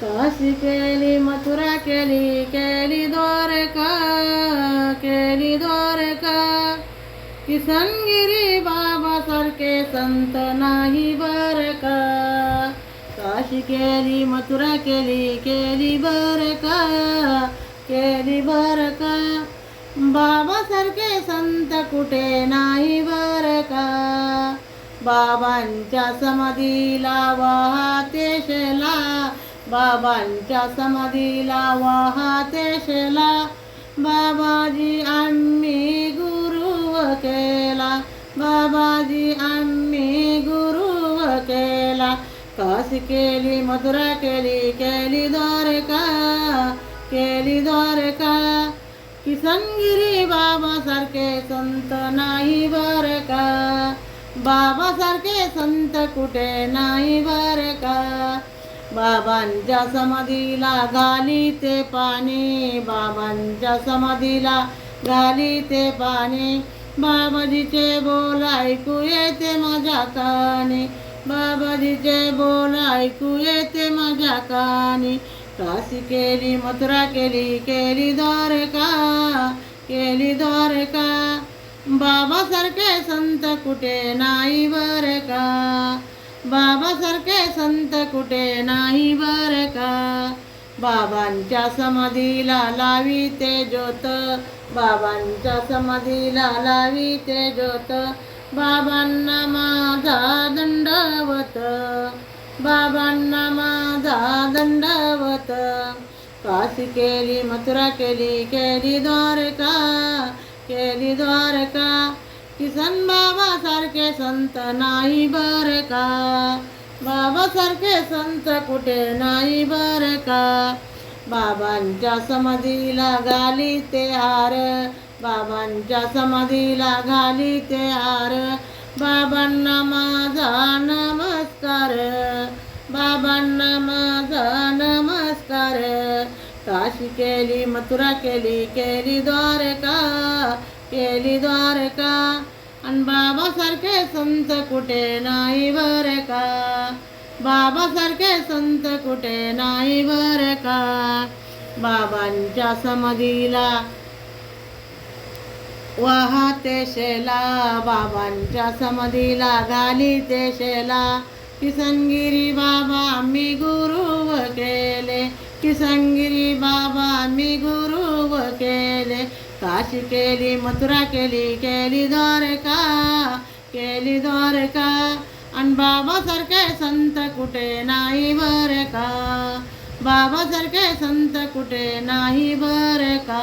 काशी केली मथुरा केली केली द्वारका केली द्वारका. किसनगिरी बाबा सारखे संत नाही बर का काशी केली मथुरा केली केली बर का केली बर का बाबासारखे संत कुठे नाही बर का बाबांच्या समाधीला वाहते शेला. बाबांच्या समाधीला वाहते बाबाजी आम्ही गुरु केला. बाबाजी आम्ही गुरु केला. काशी केली मथुरा केली केली द्वारका केली द्वारका. किसनगिरी बाबासारखे संत नाही बर का? बाबासारखे संत कुठे नाही बर बाबांच्या समाधीला घाली ते पाणी बाबांच्या समाधीला घाली ते पाणी. बाबाजीचे बोल ऐकू येते माझ्या कानी. बाबाजीचे बोल ऐकू येते माझ्या कानी. काशी केली मथुरा केली केली द्वारका केली द्वारका. बाबासारखे संत कुठे नाही बरं का? बाबासारखे संत कुठे नाही बर का? बाबांच्या समाधीला लावी ते ज्योत. बाबांच्या समाधीला लावी ते ज्योत. बाबांना माझा दंडवत बाबांना माझा दंडवत काशी केली मथुरा केली केली द्वारका केली द्वारका. किसन बाबा सारखे संत नाही बर का? बाबा सारखे संत कुठे नाही बर का? बाबांच्या समाधीला घाली ते हार. बाबांच्या समाधीला घाली ते हार. बाबांना माझा नमस्कार. बाबांना माझा नमस्कार. काशी केली मथुरा केली केली द्वारका. केली द्वारका. आणि बाबासारखे संत कुठे नाही बर का बाबासारखे संत कुठे नाही बर का बाबांच्या समाधीला वाहते शेला. बाबांच्या समाधीला घाली ते शेला. किसनगिरी बाबा आम्ही गुरु केले. किसनगिरी बाबा आम्ही गुरु काशी केली मथुरा केली केली द्वारका केली द्वारका. आणि बाबासारखे संत कुठे नाही बर का? बाबासारखे संत कुठे नाही बर का?